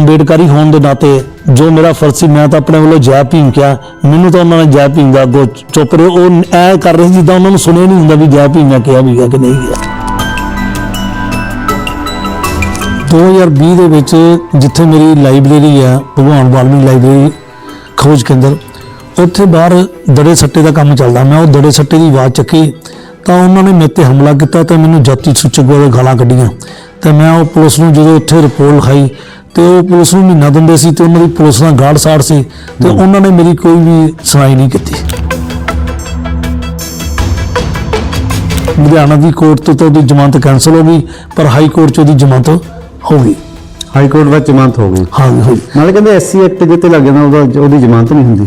ਅੰਬੇਡਕਰੀ ਹੋਣ ਦੇ ਨਾਤੇ ਜੋ ਮੇਰਾ ਫਰਜ਼ ਸੀ, ਮੈਂ ਤਾਂ ਆਪਣੇ ਵੱਲੋਂ ਜੈ ਭੀਮ ਕਿਹਾ। ਮੈਨੂੰ ਤਾਂ ਉਹਨਾਂ ਨੇ ਜੈ ਭੀਮ ਦਾ ਅੱਗੋਂ ਚੁੱਪ ਰਹੇ ਉਹ ਐ ਕਰ ਰਹੇ ਸੀ ਜਿੱਦਾਂ ਉਹਨਾਂ ਨੂੰ ਸੁਣਿਆ ਨਹੀਂ ਹੁੰਦਾ ਵੀ ਜੈ ਭੀਮ ਮੈਂ ਕਿਹਾ ਵੀ ਹੈ ਕਿ ਨਹੀਂ ਗਿਆ। 2020 ਦੇ ਵਿੱਚ ਜਿੱਥੇ ਮੇਰੀ ਲਾਇਬ੍ਰੇਰੀ ਆ ਭਗਵਾਨ ਵਾਲਮੀਕ ਲਾਇਬ੍ਰੇਰੀ, ਖੋਜ ਕੇਂਦਰ, ਉੱਥੇ ਬਾਹਰ ਦੜੇ ਸੱਟੇ ਦਾ ਕੰਮ ਚੱਲਦਾ। ਮੈਂ ਉਹ ਦੜੇ ਸੱਟੇ ਦੀ ਆਵਾਜ਼ ਚੱਕੀ ਤਾਂ ਉਹਨਾਂ ਨੇ ਮੇਰੇ ਤੇ ਹਮਲਾ ਕੀਤਾ ਤੇ ਮੈਨੂੰ ਜਾਤੀ ਸੂਚਕ ਵਾਲੇ ਗਾਲਾਂ ਕੱਢੀਆਂ। ਤੇ ਮੈਂ ਉਹ ਪੁਲਿਸ ਨੂੰ ਜਦੋਂ ਉੱਥੇ ਰਿਪੋਰਟ ਲਿਖਾਈ ਤੇ ਉਹ ਪੁਲਿਸ ਨੂੰ ਮਹੀਨਾ ਦਿੰਦੇ ਸੀ ਤੇ ਉਹਨਾਂ ਦੀ ਪੁਲਿਸ ਨਾਲ ਗਾੜ ਸਾੜ ਸੀ ਤੇ ਉਹਨਾਂ ਨੇ ਮੇਰੀ ਕੋਈ ਵੀ ਸੁਣਾਈ ਨਹੀਂ ਕੀਤੀ। ਲੁਧਿਆਣਾ ਦੀ ਕੋਰਟ ਤੋਂ ਤਾਂ ਉਹਦੀ ਜ਼ਮਾਨਤ ਕੈਂਸਲ ਹੋ ਗਈ ਪਰ ਹਾਈ ਕੋਰਟ 'ਚ ਉਹਦੀ ਜ਼ਮਾਨਤ ਹੋ ਗਈ। ਹਾਈ ਕੋਰਟ ਵਿੱਚ ਜ਼ਮਾਨਤ ਹੋ ਗਈ। ਹਾਂ ਹੋਈ ਨਾਲੇ ਕਹਿੰਦੇ ਐਸਸੀ ਐਕਟ ਜਿੱਤੇ ਲੱਗ ਜਾਂਦਾ ਉਹਦਾ ਉਹਦੀ ਜ਼ਮਾਨਤ ਨਹੀਂ ਹੁੰਦੀ।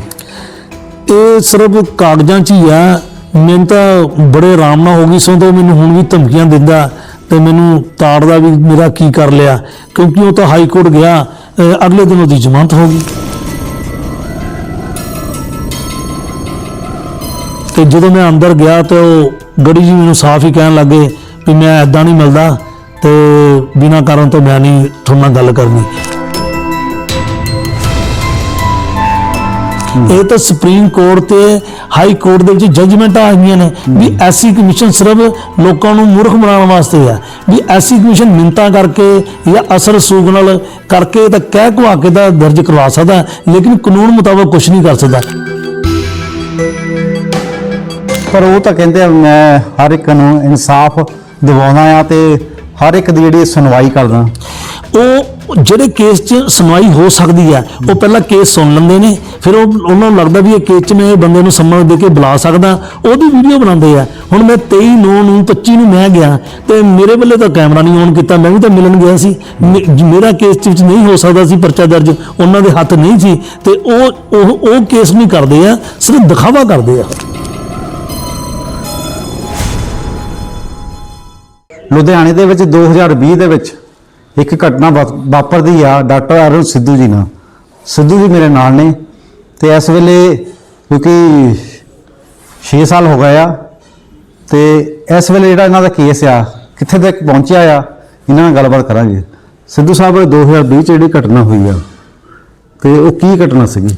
ਇਹ ਸਿਰਫ ਕਾਗਜ਼ਾਂ 'ਚ ਹੀ ਆ। ਮੈਨੂੰ ਤਾਂ ਬੜੇ ਆਰਾਮ ਨਾਲ ਹੋ ਗਈ ਸੋ ਤਾਂ ਮੈਨੂੰ ਹੁਣ ਵੀ ਧਮਕੀਆਂ ਦਿੰਦਾ। ਤੇ ਮੈਨੂੰ ਤਾੜਦਾ ਵੀ ਮੇਰਾ ਕੀ ਕਰ ਲਿਆ, ਕਿਉਂਕਿ ਉਹ ਤਾਂ ਹਾਈ ਕੋਰਟ ਗਿਆ ਅਗਲੇ ਦਿਨ ਉਹਦੀ ਜ਼ਮਾਨਤ ਹੋ ਗਈ। ਤੇ ਜਦੋਂ ਮੈਂ ਅੰਦਰ ਗਿਆ ਤੇ ਉਹ ਗੜੀ ਜੀ ਮੈਨੂੰ ਸਾਫ਼ ਹੀ ਕਹਿਣ ਲੱਗੇ ਵੀ ਮੈਂ ਐਦਾਂ ਨਹੀਂ ਮਿਲਦਾ ਤੇ ਬਿਨਾਂ ਕਾਰਨ ਤੋਂ ਮੈਂ ਨਹੀਂ ਤੁਹਾਡੇ ਨਾਲ ਗੱਲ ਕਰਨੀ। ਇਹ ਤਾਂ ਸੁਪਰੀਮ ਕੋਰਟ ਤੇ ਹਾਈ ਕੋਰਟ ਦੇ ਵਿੱਚ ਜੱਜਮੈਂਟਾਂ ਆਈਆਂ ਨੇ ਵੀ ਐਸਸੀ ਕਮਿਸ਼ਨ ਸਿਰਫ ਲੋਕਾਂ ਨੂੰ ਮੂਰਖ ਬਣਾਉਣ ਵਾਸਤੇ ਹੈ ਵੀ ਐਸਸੀ ਕਮਿਸ਼ਨ ਮਿੰਤਾ ਕਰਕੇ ਜਾਂ ਅਸਰ ਸੂਗ ਨਾਲ ਕਰਕੇ ਤਾਂ ਕਹਿ ਕੁਆ ਕੇ ਦਾ ਦਰਜ ਕਰਵਾ ਸਕਦਾ ਲੇਕਿਨ ਕਾਨੂੰਨ ਮੁਤਾਬਕ ਕੁਝ ਨਹੀਂ ਕਰ ਸਕਦਾ। ਪਰ ਉਹ ਤਾਂ ਕਹਿੰਦੇ ਆ ਮੈਂ ਹਰ ਇੱਕ ਨੂੰ ਇਨਸਾਫ ਦਿਵਾਉਣਾ ਆ ਤੇ ਹਰ ਇੱਕ ਦੀ ਜਿਹੜੀ ਸੁਣਵਾਈ ਕਰਦਾ ਉਹ ਜਿਹੜੇ ਕੇਸ 'ਚ ਸੁਣਵਾਈ ਹੋ ਸਕਦੀ ਹੈ, ਉਹ ਪਹਿਲਾਂ ਕੇਸ ਸੁਣ ਲੈਂਦੇ ਨੇ, ਫਿਰ ਉਹ, ਉਹਨਾਂ ਨੂੰ ਲੱਗਦਾ ਵੀ ਇਹ ਕੇਸ 'ਚ ਮੈਂ ਇਹ ਬੰਦੇ ਨੂੰ ਸੰਮਨ ਦੇ ਕੇ ਬੁਲਾ ਸਕਦਾ, ਉਹਦੀ ਵੀਡੀਓ ਬਣਾਉਂਦੇ ਆ। ਹੁਣ ਮੈਂ 23 9 ਨੂੰ 25 ਨੂੰ ਮੈਂ ਗਿਆ, ਤੇ ਮੇਰੇ ਵੱਲੇ ਤਾਂ ਕੈਮਰਾ ਨਹੀਂ ਔਨ ਕੀਤਾ, ਮੈਂ ਵੀ ਤਾਂ ਮਿਲਣ ਗਿਆ ਸੀ। ਮੇ- ਮੇਰਾ ਕੇਸ 'ਚ ਨਹੀਂ ਹੋ ਸਕਦਾ ਸੀ ਪਰਚਾ ਦਰਜ, ਉਹਨਾਂ ਦੇ ਹੱਥ ਨਹੀਂ ਸੀ, ਤੇ ਉਹ ਉਹ ਉਹ ਕੇਸ ਨਹੀਂ ਕਰਦੇ ਆ, ਸਿਰਫ ਦਿਖਾਵਾ ਕਰਦੇ ਆ। ਲੁਧਿਆਣੇ ਦੇ ਵਿੱਚ 2020 ਦੇ ਵਿੱਚ ਇੱਕ ਘਟਨਾ ਵਾ- ਵਾਪਰਦੀ ਆ, ਡਾਕਟਰ ਅਰੁਣ ਸਿੱਧੂ ਜੀ ਨਾਲ। ਸਿੱਧੂ ਜੀ ਮੇਰੇ ਨਾਲ ਨੇ ਤੇ ਇਸ ਵੇਲੇ ਕਿਉਂਕਿ 6 ਸਾਲ ਹੋ ਗਏ ਆ ਤੇ ਇਸ ਵੇਲੇ ਜਿਹੜਾ ਇਹਨਾਂ ਦਾ ਕੇਸ ਆ, ਕਿੱਥੇ ਤੱਕ ਪਹੁੰਚਿਆ ਆ, ਇਹਨਾਂ ਨਾਲ ਗੱਲਬਾਤ ਕਰਾਂਗੇ। ਸਿੱਧੂ ਸਾਹਿਬ 2020 ਚ ਜਿਹੜੀ ਘਟਨਾ ਹੋਈ ਆ, ਤੇ ਉਹ ਕੀ ਘਟਨਾ ਸੀਗੀ?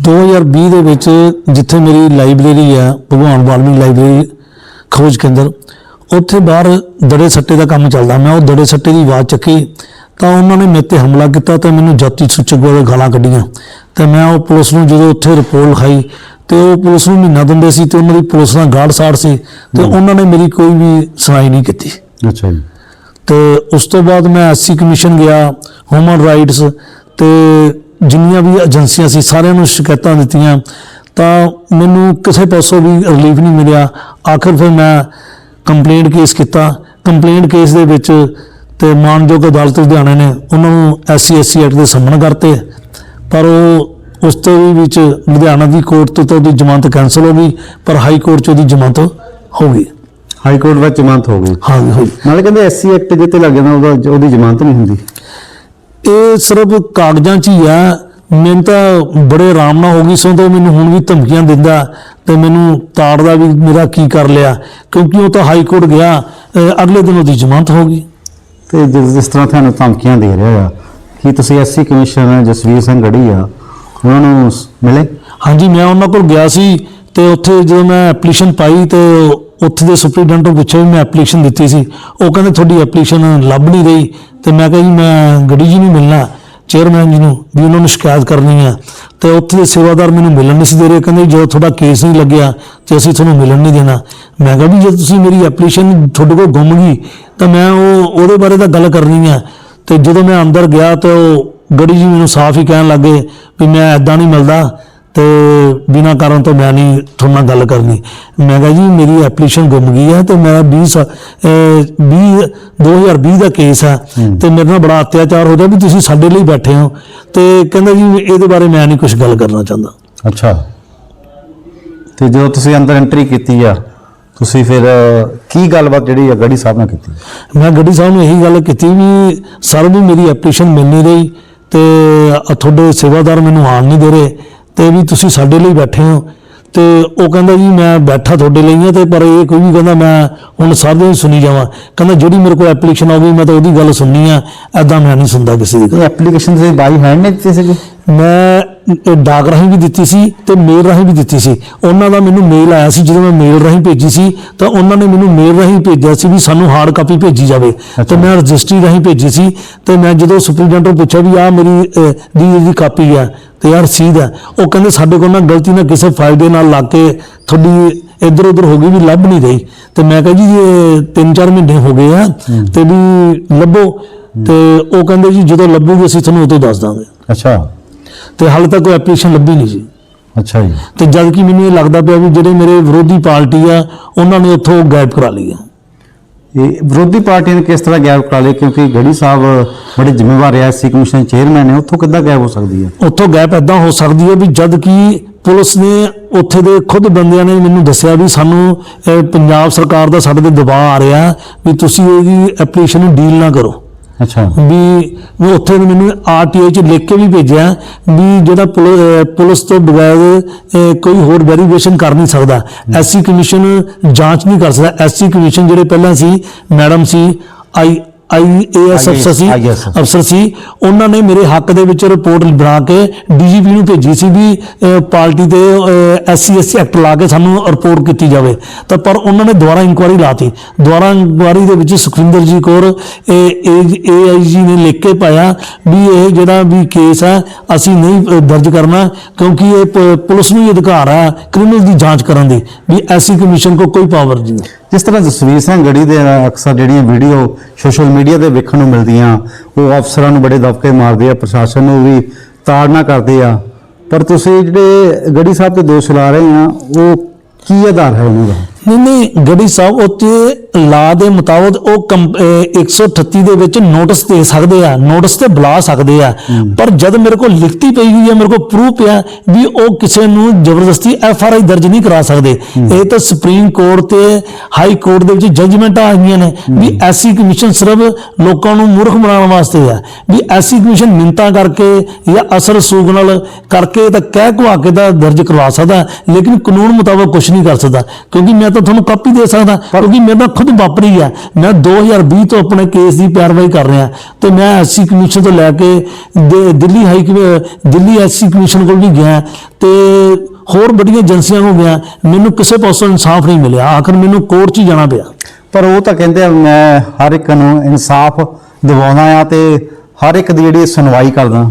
2020 ਦੇ ਵਿੱਚ ਜਿੱਥੇ ਮੇਰੀ ਲਾਇਬ੍ਰੇਰੀ ਆ, ਭਗਵਾਨ ਵਾਲਮੀਕ ਲਾਇਬ੍ਰੇਰੀ, ਖੋਜ ਕੇਂਦਰ ਉੱਥੇ ਬਾਹਰ ਦੜੇ ਸੱਟੇ ਦਾ ਕੰਮ ਚੱਲਦਾ। ਮੈਂ ਉਹ ਦੜੇ ਸੱਟੇ ਦੀ ਆਵਾਜ਼ ਚੱਕੀ ਤਾਂ ਉਹਨਾਂ ਨੇ ਮੇਰੇ ਤੇ ਹਮਲਾ ਕੀਤਾ ਤੇ ਮੈਨੂੰ ਜਾਤੀ ਸੂਚਕ ਵਾਲੇ ਗਾਲਾਂ ਕੱਢੀਆਂ। ਤੇ ਮੈਂ ਉਹ ਪੁਲਿਸ ਨੂੰ ਜਦੋਂ ਉੱਥੇ ਰਿਪੋਰਟ ਲਿਖਾਈ ਤੇ ਉਹ ਪੁਲਿਸ ਨੂੰ ਮਹੀਨਾ ਦਿੰਦੇ ਸੀ ਤੇ ਉਹਨਾਂ ਦੀ ਪੁਲਿਸ ਨਾਲ ਗਾੜ ਸਾੜ ਸੀ ਤੇ ਉਹਨਾਂ ਨੇ ਮੇਰੀ ਕੋਈ ਵੀ ਸੁਣਾਈ ਨਹੀਂ ਕੀਤੀ। ਅੱਛਾ ਜੀ। ਤੇ ਉਸ ਤੋਂ ਬਾਅਦ ਮੈਂ ਐਸਸੀ ਕਮਿਸ਼ਨ ਗਿਆ ਹਿਊਮਨ ਰਾਈਟਸ ਤੇ ਜਿੰਨੀਆਂ ਵੀ ਏਜੰਸੀਆਂ ਸੀ ਸਾਰਿਆਂ ਨੂੰ ਸ਼ਿਕਾਇਤਾਂ ਦਿੱਤੀਆਂ। ਤਾਂ ਮੈਨੂੰ ਕਿਸੇ ਪਾਸੋਂ ਵੀ ਰਿਲੀਫ ਨਹੀਂ ਮਿਲਿਆ। ਆਖਰ ਫਿਰ ਮੈਂ ਕੰਪਲੇਂਟ ਕੇਸ ਕੀਤਾ। ਕੰਪਲੇਂਟ ਕੇਸ ਦੇ ਵਿੱਚ ਤੇ ਮਾਨਯੋਗ ਅਦਾਲਤ ਲੁਧਿਆਣਾ ਨੇ ਉਹਨਾਂ ਨੂੰ ਐਸਸੀ ਐਸਸੀ ਐਕਟ ਦੇ ਸੰਮਨ ਕਰਤੇ। ਪਰ ਉਹ ਉਸ ਤੋਂ ਵੀ ਵਿੱਚ ਲੁਧਿਆਣਾ ਦੀ ਕੋਰਟ ਤੋਂ ਤਾਂ ਉਹਦੀ ਜ਼ਮਾਨਤ ਕੈਂਸਲ ਹੋ ਗਈ ਪਰ ਹਾਈ ਕੋਰਟ 'ਚ ਉਹਦੀ ਜ਼ਮਾਨਤ ਹੋ ਗਈ। ਹਾਈ ਕੋਰਟ ਵਿੱਚ ਜ਼ਮਾਨਤ ਹੋ ਗਈ। ਹਾਂ ਹੋਈ ਨਾਲੇ ਕਹਿੰਦੇ ਐਸਸੀ ਐਕਟ ਜਿੱਤੇ ਲੱਗ ਜਾਂਦਾ ਉਹਦਾ ਉਹਦੀ ਜ਼ਮਾਨਤ ਨਹੀਂ ਹੁੰਦੀ। ਇਹ ਸਿਰਫ ਕਾਗਜ਼ਾਂ 'ਚ ਹੀ ਆ। ਮੈਨੂੰ ਤਾਂ ਬੜੇ ਆਰਾਮ ਨਾਲ ਹੋ ਗਈ ਸੋ ਤਾਂ ਮੈਨੂੰ ਹੁਣ ਵੀ ਧਮਕੀਆਂ ਦਿੰਦਾ ਤੇ ਮੈਨੂੰ ਤਾੜਦਾ ਵੀ ਮੇਰਾ ਕੀ ਕਰ ਲਿਆ ਕਿਉਂਕਿ ਉਹ ਤਾਂ ਹਾਈ ਕੋਰਟ ਗਿਆ ਅਗਲੇ ਦਿਨ ਉਹਦੀ ਜ਼ਮਾਨਤ ਹੋ ਗਈ। ਤੇ ਜਿਸ ਤਰ੍ਹਾਂ ਤੁਹਾਨੂੰ ਧਮਕੀਆਂ ਦੇ ਰਿਹਾ ਆ ਕੀ ਤੁਸੀਂ ਐਸਸੀ ਕਮਿਸ਼ਨਰ ਜਸਵੀਰ ਸਿੰਘ ਗੜੀ ਆ ਉਹਨਾਂ ਨੂੰ ਮਿਲੇ? ਹਾਂਜੀ ਮੈਂ ਉਹਨਾਂ ਕੋਲ ਗਿਆ ਸੀ ਤੇ ਉੱਥੇ ਜਦੋਂ ਮੈਂ ਐਪਲੀਕੇਸ਼ਨ ਪਾਈ ਤੇ ਉੱਥੇ ਦੇ ਸੁਪਰੀਡੈਂਟ ਨੂੰ ਪੁੱਛਿਆ ਵੀ ਮੈਂ ਐਪਲੀਕੇਸ਼ਨ ਦਿੱਤੀ ਸੀ ਉਹ ਕਹਿੰਦੇ ਤੁਹਾਡੀ ਐਪਲੀਕੇਸ਼ਨ ਲੱਭ ਨਹੀਂ ਰਹੀ ਤੇ ਮੈਂ ਕਿਹਾ ਜੀ ਮੈਂ ਗੜੀ ਜੀ ਨੂੰ ਮਿਲਣਾ। ਚੇਅਰਮੈਨ ਜੀ ਨੂੰ ਵੀ ਉਹਨਾਂ ਨੂੰ ਸ਼ਿਕਾਇਤ ਕਰਨੀ ਆ ਤੇ ਉੱਥੇ ਦੇ ਸੇਵਾਦਾਰ ਮੈਨੂੰ ਮਿਲਣ ਨਹੀਂ ਸੀ ਦੇ ਰਹੇ। ਕਹਿੰਦੇ ਜਦੋਂ ਤੁਹਾਡਾ ਕੇਸ ਨਹੀਂ ਲੱਗਿਆ ਤੇ ਅਸੀਂ ਤੁਹਾਨੂੰ ਮਿਲਣ ਨਹੀਂ ਦੇਣਾ। ਮੈਂ ਕਿਹਾ ਵੀ ਜੇ ਤੁਸੀਂ ਮੇਰੀ ਐਪਲੀਕੇਸ਼ਨ ਤੁਹਾਡੇ ਕੋਲ ਗੁੰਮ ਗਈ, ਤਾਂ ਮੈਂ ਉਹ ਉਹਦੇ ਬਾਰੇ ਤਾਂ ਗੱਲ ਕਰਨੀ ਆ। ਤੇ ਜਦੋਂ ਮੈਂ ਅੰਦਰ ਗਿਆ ਤਾਂ ਉਹ ਗੜੀ ਜੀ ਮੈਨੂੰ ਸਾਫ਼ ਹੀ ਕਹਿਣ ਲੱਗੇ ਵੀ ਮੈਂ ਐਦਾਂ ਨਹੀਂ ਮਿਲਦਾ। ਤੇ ਬਿਨਾਂ ਕਾਰਨ ਤੋਂ ਮੈਂ ਨਹੀਂ ਤੁਹਾਡੇ ਨਾਲ ਗੱਲ ਕਰਨੀ। ਮੈਂ ਕਿਹਾ ਜੀ ਮੇਰੀ ਐਪਲੀਕੇਸ਼ਨ ਗੁੰਮ ਗਈ ਹੈ ਤੇ ਮੈਂ 20 ਸਾ- ਅਹ 20 2020 ਦਾ ਕੇਸ ਹੈ ਤੇ ਮੇਰੇ ਨਾਲ ਬੜਾ ਅਤਿਆਚਾਰ ਹੋ ਰਿਹਾ ਵੀ ਤੁਸੀਂ ਸਾਡੇ ਲਈ ਬੈਠੇ ਹੋ। ਤੇ ਕਹਿੰਦਾ ਜੀ ਇਹਦੇ ਬਾਰੇ ਮੈਂ ਨਹੀਂ ਕੁਝ ਗੱਲ ਕਰਨਾ ਚਾਹੁੰਦਾ। ਅੱਛਾ। ਤੇ ਜਦੋਂ ਤੁਸੀਂ ਅੰਦਰ ਐਂਟਰੀ ਕੀਤੀ ਆ ਤੁਸੀਂ ਫਿਰ ਕੀ ਗੱਲਬਾਤ ਜਿਹੜੀ ਆ ਗੜੀ ਸਾਹਿਬ ਨਾਲ ਕੀਤੀ? ਮੈਂ ਗੱਡੀ ਸਾਹਿਬ ਨੂੰ ਇਹੀ ਗੱਲ ਕੀਤੀ ਵੀ ਸਰ ਵੀ ਮੇਰੀ ਐਪਲੀਕੇਸ਼ਨ ਮਿਲ ਨਹੀਂ ਰਹੀ ਤੇ ਤੁਹਾਡੇ ਸੇਵਾਦਾਰ ਮੈਨੂੰ ਆਣ ਨਹੀਂ ਦੇ ਰਹੇ। ਤੇ ਵੀ ਤੁਸੀਂ ਸਾਡੇ ਲਈ ਬੈਠੇ ਹੋ। ਤੇ ਉਹ ਕਹਿੰਦਾ ਜੀ ਮੈਂ ਬੈਠਾ ਤੁਹਾਡੇ ਲਈ ਆ ਤੇ ਪਰ ਇਹ ਕੋਈ ਵੀ ਕਹਿੰਦਾ ਮੈਂ ਹੁਣ ਸਾਰਿਆਂ ਦੀ ਸੁਣੀ ਜਾਵਾਂ। ਕਹਿੰਦਾ ਜਿਹੜੀ ਮੇਰੇ ਕੋਲ ਐਪਲੀਕੇਸ਼ਨ ਆਉਗੀ ਮੈਂ ਤਾਂ ਉਹਦੀ ਗੱਲ ਸੁਣਨੀ ਆ। ਐਦਾਂ ਮੈਂ ਨਹੀਂ ਸੁਣਦਾ ਕਿਸੇ ਦੀ ਐਪਲੀਕੇਸ਼ਨ ਤੁਸੀਂ ਬਾਈ ਹੈਂਡ ਨੇ ਦਿੱਤੇ ਸੀਗੇ ਮੈਂ ਡਾਕ ਰਾਹੀਂ ਵੀ ਦਿੱਤੀ ਸੀ ਤੇ ਮੇਲ ਰਾਹੀਂ ਵੀ ਦਿੱਤੀ ਸੀ। ਉਹਨਾਂ ਦਾ ਮੈਨੂੰ ਮੇਲ ਆਇਆ ਸੀ ਜਦੋਂ ਮੈਂ ਮੇਲ ਰਾਹੀਂ ਭੇਜੀ ਸੀ ਤਾਂ ਉਹਨਾਂ ਨੇ ਮੈਨੂੰ ਮੇਲ ਰਾਹੀਂ ਭੇਜਿਆ ਸੀ ਵੀ ਸਾਨੂੰ ਹਾਰਡ ਕਾਪੀ ਭੇਜੀ ਜਾਵੇ। ਤੇ ਮੈਂ ਰਜਿਸਟਰੀ ਰਾਹੀਂ ਭੇਜੀ ਸੀ ਤੇ ਮੈਂ ਜਦੋਂ ਸੁਪਰੀਡੈਂਟ ਨੂੰ ਪੁੱਛਿਆ ਵੀ ਆਹ ਮੇਰੀ ਦੀ ਦੀ ਕਾਪੀ ਆ ਤੇ ਯਾਰ ਰਸੀਦ ਆ ਉਹ ਕਹਿੰਦੇ ਸਾਡੇ ਕੋਲ ਨਾ ਗਲਤੀ ਨਾਲ ਕਿਸੇ ਫਾਈਲ ਦੇ ਨਾਲ ਲੱਗ ਕੇ ਤੁਹਾਡੀ ਇੱਧਰ ਉੱਧਰ ਹੋ ਗਈ ਵੀ ਲੱਭ ਨਹੀਂ ਰਹੀ। ਤੇ ਮੈਂ ਕਿਹਾ ਜੀ ਇਹ 3-4 ਮਹੀਨੇ ਹੋ ਗਏ ਆ ਤੇ ਵੀ ਲੱਭੋ। ਤੇ ਉਹ ਕਹਿੰਦੇ ਜੀ ਜਦੋਂ ਲੱਭੂਗੇ ਅਸੀਂ ਤੁਹਾਨੂੰ ਉਦੋਂ ਦੱਸ ਦਾਂਗੇ। ਅੱਛਾ। ਤੇ ਹਾਲੇ ਤੱਕ ਕੋਈ ਐਪਲੀਕੇਸ਼ਨ ਲੱਭੀ ਨਹੀਂ ਜੀ ਅੱਛਾ ਜੀ। ਤੇ ਜਦ ਕਿ ਮੈਨੂੰ ਇਹ ਲੱਗਦਾ ਪਿਆ ਵੀ ਜਿਹੜੇ ਮੇਰੇ ਵਿਰੋਧੀ ਪਾਰਟੀ ਆ ਉਹਨਾਂ ਨੇ ਉੱਥੋਂ ਗਾਇਬ ਕਰਾ ਲਈ ਆ। ਇਹ ਵਿਰੋਧੀ ਪਾਰਟੀਆਂ ਨੇ ਕਿਸ ਤਰ੍ਹਾਂ ਗੈਪ ਕਰਾ ਲਏ? ਕਿਉਂਕਿ ਗੜੀ ਸਾਹਿਬ ਬੜੇ ਜ਼ਿੰਮੇਵਾਰ ਐਸਸੀ ਕਮਿਸ਼ਨ ਚੇਅਰਮੈਨ ਨੇ ਉੱਥੋਂ ਕਿੱਦਾਂ ਗੈਪ ਹੋ ਸਕਦੀ ਹੈ? ਉੱਥੋਂ ਗੈਪ ਐਦਾਂ ਹੋ ਸਕਦੀ ਹੈ ਵੀ ਜਦ ਕਿ ਪੁਲਿਸ ਨੇ ਉੱਥੇ ਦੇ ਖੁਦ ਬੰਦਿਆਂ ਨੇ ਮੈਨੂੰ ਦੱਸਿਆ ਵੀ ਸਾਨੂੰ ਪੰਜਾਬ ਸਰਕਾਰ ਦਾ ਸਾਡੇ ਤੇ ਦਬਾਅ ਆ ਰਿਹਾ ਵੀ ਤੁਸੀਂ ਇਹਦੀ ਐਪਲੀਕੇਸ਼ਨ ਨੂੰ ਡੀਲ ਨਾ ਕਰੋ। ਅੱਛਾ। ਵੀ ਵੀ ਉੱਥੇ ਨੇ ਮੈਨੂੰ ਆਰਟੀਆਈ ਚ ਲਿਖ ਕੇ ਵੀ ਭੇਜਿਆ ਵੀ ਜਿਹੜਾ ਪੁਲਿਸ ਤੋਂ ਬਗੈਰ ਕੋਈ ਹੋਰ ਵੈਰੀਫਿਕੇਸ਼ਨ ਕਰ ਨਹੀਂ ਸਕਦਾ। ਐਸਸੀ ਕਮਿਸ਼ਨ ਜਾਂਚ ਨਹੀਂ ਕਰ ਸਕਦਾ। ਐਸਸੀ ਕਮਿਸ਼ਨ ਜਿਹੜੇ ਪਹਿਲਾਂ ਸੀ ਮੈਡਮ ਸੀ ਆਈ ਆਈਏਐਸ ਅਫਸਰ ਸੀ ਅਫਸਰ। ਸੀ। ਉਹਨਾਂ ਨੇ ਮੇਰੇ ਹੱਕ ਦੇ ਵਿੱਚ ਰਿਪੋਰਟ ਬਣਾ ਕੇ ਡੀਜੀਪੀ ਨੂੰ ਭੇਜੀ ਸੀ ਵੀ ਪਾਰਟੀ ਤੇ ਐਸਸੀ ਐਸਸੀ ਐਕਟ ਲਾ ਕੇ ਸਾਨੂੰ ਰਿਪੋਰਟ ਕੀਤੀ ਜਾਵੇ। ਤਾਂ ਪਰ ਉਹਨਾਂ ਨੇ ਦੁਬਾਰਾ ਇਨਕੁਆਰੀ ਲਾਤੀ। ਦੁਬਾਰਾ ਇਨਕੁਆਰੀ ਦੇ ਵਿੱਚ ਸੁਖਵਿੰਦਰ ਜੀ ਕੌਰ ਏਆਈਜੀ ਨੇ ਲਿਖ ਕੇ ਪਾਇਆ ਵੀ ਇਹ ਜਿਹੜਾ ਵੀ ਕੇਸ ਹੈ ਅਸੀਂ ਨਹੀਂ ਦਰਜ ਕਰਨਾ ਕਿਉਂਕਿ ਇਹ ਪੁਲਿਸ ਨੂੰ ਹੀ ਅਧਿਕਾਰ ਹੈ ਕ੍ਰਿਮੀਨਲ ਦੀ ਜਾਂਚ ਕਰਨ ਦੀ। ਵੀ ਐਸੀ ਕਮਿਸ਼ਨ ਕੋ ਕੋਈ ਪਾਵਰ ਨਹੀਂ ਜਿਸ ਤਰ੍ਹਾਂ ਜਸਵੀਰ ਸਿੰਘ ਗੜੀ ਦੇ ਅਕਸਰ ਜਿਹੜੀਆਂ ਵੀਡੀਓ ਸੋਸ਼ਲ ਮੀਡੀਆ ਤੇ ਵੇਖਣ ਨੂੰ ਮਿਲਦੀਆਂ, ਉਹ ਅਫਸਰਾਂ ਨੂੰ ਬੜੇ ਦਬਕੇ ਮਾਰਦੇ ਆ, ਪ੍ਰਸ਼ਾਸਨ ਨੂੰ ਵੀ ਤਾੜਨਾ ਕਰਦੇ ਆ। ਪਰ ਤੁਸੀਂ ਜਿਹੜੇ ਗੜੀ ਸਾਹਿਬ ਤੇ ਦੋਸ਼ ਲਾ ਰਹੇ ਆ, ਉਹ ਕੀ ਆਧਾਰ ਹੈ ਉਹਨਾਂ ਦਾ? ਨਹੀਂ ਨਹੀਂ ਗੜੀ ਸਾਹਿਬ ਉੱਤੇ ਲਾ ਦੇ ਮੁਤਾਬਕ ਉਹ ਕੰਪ- ਅਹ 138 ਦੇ ਵਿੱਚ ਨੋਟਿਸ ਦੇ ਸਕਦੇ ਆ ਨੋਟਿਸ ਤੇ ਬੁਲਾ ਸਕਦੇ ਆ। ਪਰ ਜਦ ਮੇਰੇ ਕੋਲ ਲਿਖਤੀ ਪਈ ਹੋਈ ਹੈ ਮੇਰੇ ਕੋਲ ਪ੍ਰੂਫ ਪਿਆ ਵੀ ਉਹ ਕਿਸੇ ਨੂੰ ਜ਼ਬਰਦਸਤੀ ਐਫ ਆਰ ਆਈ ਦਰਜ ਨਹੀਂ ਕਰਾ ਸਕਦੇ। ਇਹ ਤਾਂ ਸੁਪਰੀਮ ਕੋਰਟ ਤੇ ਹਾਈ ਕੋਰਟ ਦੇ ਵਿੱਚ ਜੱਜਮੈਂਟਾਂ ਆਈਆਂ ਨੇ ਵੀ ਐਸਸੀ ਕਮਿਸ਼ਨ ਸਿਰਫ ਲੋਕਾਂ ਨੂੰ ਮੂਰਖ ਬਣਾਉਣ ਵਾਸਤੇ ਆ। ਵੀ ਐਸਸੀ ਕਮਿਸ਼ਨ ਮਿੰਤਾ ਕਰਕੇ ਜਾਂ ਅਸਰ ਸੂਗ ਨਾਲ ਕਰਕੇ ਤਾਂ ਕਹਿ ਕੁਆ ਕੇ ਤਾਂ ਦਰਜ ਕਰਵਾ ਸਕਦਾ ਲੇਕਿਨ ਕਾਨੂੰਨ ਮੁਤਾਬਕ ਕੁਝ ਨਹੀਂ ਕਰ ਸਕਦਾ। ਕਿਉਂਕਿ ਮੈਂ ਤਾਂ ਤੁਹਾਨੂੰ ਕਾਪੀ ਦੇ ਸਕਦਾ ਕਿਉਂਕਿ ਮੇਰੇ ਨਾਲ ਖੁਦ ਵਾਪਰੀ ਆ। ਮੈਂ 2020 ਤੋਂ ਆਪਣੇ ਕੇਸ ਦੀ ਪੈਰਵਾਈ ਕਰ ਰਿਹਾ। ਤੇ ਮੈਂ ਐਸਸੀ ਕਮਿਸ਼ਨ ਤੋਂ ਲੈ ਕੇ Delhi high Delhi SC commission ਕੋਲ ਵੀ ਗਿਆ। ਤੇ ਹੋਰ ਵੱਡੀਆਂ ਏਜੰਸੀਆਂ ਕੋਲ ਗਿਆ। ਮੈਨੂੰ ਕਿਸੇ ਪਾਸੋਂ ਇਨਸਾਫ ਨਹੀਂ ਮਿਲਿਆ। ਆਖਰ ਮੈਨੂੰ ਕੋਰਟ 'ਚ ਹੀ ਜਾਣਾ ਪਿਆ। ਪਰ ਉਹ ਤਾਂ ਕਹਿੰਦੇ ਆ ਮੈਂ ਹਰ ਇੱਕ ਨੂੰ ਇਨਸਾਫ ਦਿਵਾਉਣਾ ਆ ਤੇ ਹਰ ਇੱਕ ਦੀ ਜਿਹੜੀ ਸੁਣਵਾਈ ਕਰਦਾ।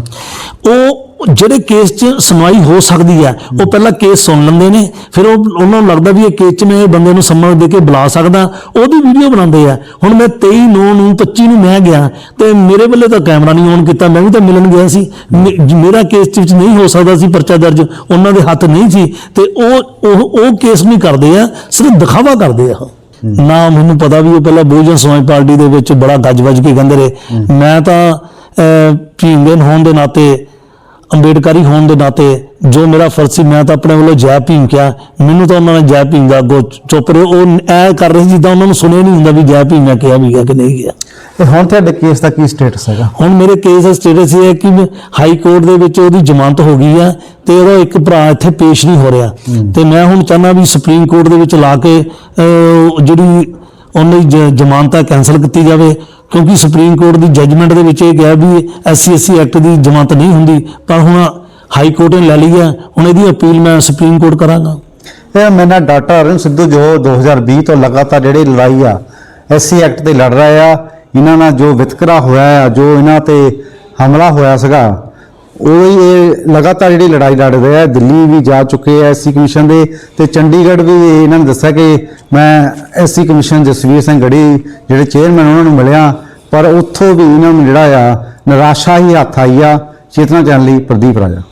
ਉਹ ਜਿਹੜੇ ਕੇਸ 'ਚ ਸੁਣਵਾਈ ਹੋ ਸਕਦੀ ਹੈ ਉਹ ਪਹਿਲਾਂ ਕੇਸ ਸੁਣ ਲੈਂਦੇ ਨੇ ਫਿਰ ਉਹ ਉਹਨਾਂ ਨੂੰ ਲੱਗਦਾ ਵੀ ਇਹ ਕੇਸ 'ਚ ਮੈਂ ਇਹ ਬੰਦੇ ਨੂੰ ਸਮਾਂ ਦੇ ਕੇ ਬੁਲਾ ਸਕਦਾ ਉਹਦੀ ਵੀਡੀਓ ਬਣਾਉਂਦੇ ਆ। ਹੁਣ ਮੈਂ 23 9 ਨੂੰ 25 ਨੂੰ ਮੈਂ ਗਿਆ ਤੇ ਮੇਰੇ ਵੱਲੇ ਤਾਂ ਕੈਮਰਾ ਨਹੀਂ ਔਨ ਕੀਤਾ ਮੈਂ ਵੀ ਤਾਂ ਮਿਲਣ ਗਿਆ ਸੀ। ਮੇ- ਮੇਰਾ ਕੇਸ 'ਚ ਨਹੀਂ ਹੋ ਸਕਦਾ ਸੀ ਪਰਚਾ ਦਰਜ ਉਹਨਾਂ ਦੇ ਹੱਥ ਨਹੀਂ ਸੀ ਤੇ ਉਹ ਉਹ ਉਹ ਕੇਸ ਨਹੀਂ ਕਰਦੇ ਆ ਸਿਰਫ ਦਿਖਾਵਾ ਕਰਦੇ ਆ ਨਾ ਮੈਨੂੰ ਪਤਾ ਵੀ ਉਹ ਪਹਿਲਾਂ ਬਹੁਜਨ ਸਮਾਜ ਪਾਰਟੀ ਦੇ ਵਿੱਚ ਬੜਾ ਗੱਜ ਵੱਜ ਕੇ ਕਹਿੰਦੇ ਰਹੇ। ਮੈਂ ਤਾਂ ਅਹ, ਭੀਮਦੇਨ ਹੋਣ ਦੇ ਨਾਤੇ ਅੰਬੇਡਕਰੀ ਹੋਣ ਦੇ ਨਾਤੇ ਜੋ ਮੇਰਾ ਫਰਜ਼ ਸੀ ਮੈਂ ਤਾਂ ਆਪਣੇ ਵੱਲੋਂ ਜੈ ਭੀਮ ਕਿਹਾ। ਮੈਨੂੰ ਤਾਂ ਉਹਨਾਂ ਨੇ ਜੈ ਭੀਮ ਦਾ ਅੱਗੋਂ ਚੁੱਪ ਰਹੇ। ਉਹ ਐ ਕਰ ਰਹੇ ਜਿੱਦਾਂ ਉਹਨਾਂ ਨੂੰ ਸੁਣਿਆ ਨਹੀਂ ਹੁੰਦਾ ਵੀ ਜੈ ਭੀਮ ਮੈਂ ਕਿਹਾ ਵੀ ਗਿਆ ਕਿ ਨਹੀਂ ਗਿਆ। ਤੇ ਹੁਣ ਤੁਹਾਡੇ ਕੇਸ ਦਾ ਕੀ ਸਟੇਟਸ ਹੈਗਾ? ਹੁਣ ਮੇਰੇ ਕੇਸ ਦਾ ਸਟੇਟਸ ਇਹ ਹੈ ਕਿ ਹਾਈ ਕੋਰਟ ਦੇ ਵਿੱਚ ਉਹਦੀ ਜ਼ਮਾਨਤ ਹੋ ਗਈ ਆ ਤੇ ਉਹਦਾ ਇੱਕ ਭਰਾ ਇੱਥੇ ਪੇਸ਼ ਨਹੀਂ ਹੋ ਰਿਹਾ। ਤੇ ਮੈਂ ਹੁਣ ਚਾਹੁੰਦਾ ਵੀ ਸੁਪਰੀਮ ਕੋਰਟ ਦੇ ਵਿੱਚ ਲਾ ਕੇ ਜਿਹੜੀ ਉਹਨਾਂ ਦੀ ਜ਼ਮਾਨਤ ਹੈ ਕੈਨਸਲ ਕੀਤੀ ਜਾਵੇ, ਕਿਉਂਕਿ ਸੁਪਰੀਮ ਕੋਰਟ ਦੀ ਜੱਜਮੈਂਟ ਦੇ ਵਿੱਚ ਇਹ ਕਿਹਾ ਵੀ ਐਸਸੀ ਐਸਸੀ ਐਕਟ ਦੀ ਜ਼ਮਾਨਤ ਨਹੀਂ ਹੁੰਦੀ ਪਰ ਹੁਣ ਹਾਈ ਕੋਰਟ ਨੇ ਲੈ ਲਈ ਹੈ, ਹੁਣ ਇਹਦੀ ਅਪੀਲ ਮੈਂ ਸੁਪਰੀਮ ਕੋਰਟ ਕਰਾਂਗਾ। ਇਹ ਮੇਰਾ ਡਾਟਾ ਅਰੁਣ ਸਿੱਧੂ ਜੋ 2020 ਤੋਂ ਲਗਾਤਾਰ ਜਿਹੜੀ ਲੜਾਈ ਆ ਐਸਸੀ ਐਕਟ ਤੇ ਲੜ ਰਿਹਾ ਆ, ਇਹਨਾਂ ਨਾਲ ਜੋ ਵਿਤਕਰਾ ਹੋਇਆ ਆ, ਜੋ ਇਹਨਾਂ ਤੇ ਹਮਲਾ ਹੋਇਆ ਸੀਗਾ ਉਹ ਹੀ ਇਹ ਲਗਾਤਾਰ ਜਿਹੜੀ ਲੜਾਈ ਲੜ ਰਿਹਾ ਹੈ ਦਿੱਲੀ ਵੀ ਜਾ ਚੁੱਕੇ ਆ ਐਸਸੀ ਕਮਿਸ਼ਨ ਦੇ ਤੇ ਚੰਡੀਗੜ੍ਹ ਵੀ ਇਹਨਾਂ ਨੇ ਦੱਸਿਆ ਕਿ ਮੈਂ ਐਸਸੀ ਕਮਿਸ਼ਨ ਜਸਵੀਰ ਸਿੰਘ ਗੜੀ, ਜਿਹੜੇ ਚੇਅਰਮੈਨ ਉਹਨਾਂ ਨੂੰ ਮਿਲਿਆ, ਪਰ ਉੱਥੋਂ ਵੀ ਇਹਨਾਂ ਨੂੰ ਜਿਹੜਾ ਆ, ਨਿਰਾਸ਼ਾ ਹੀ ਹੱਥ ਆਈ ਆ, ਚੇਤਨਾ ਚੈਨਲ ਲਈ ਪ੍ਰਦੀਪ ਰਾਜਾ।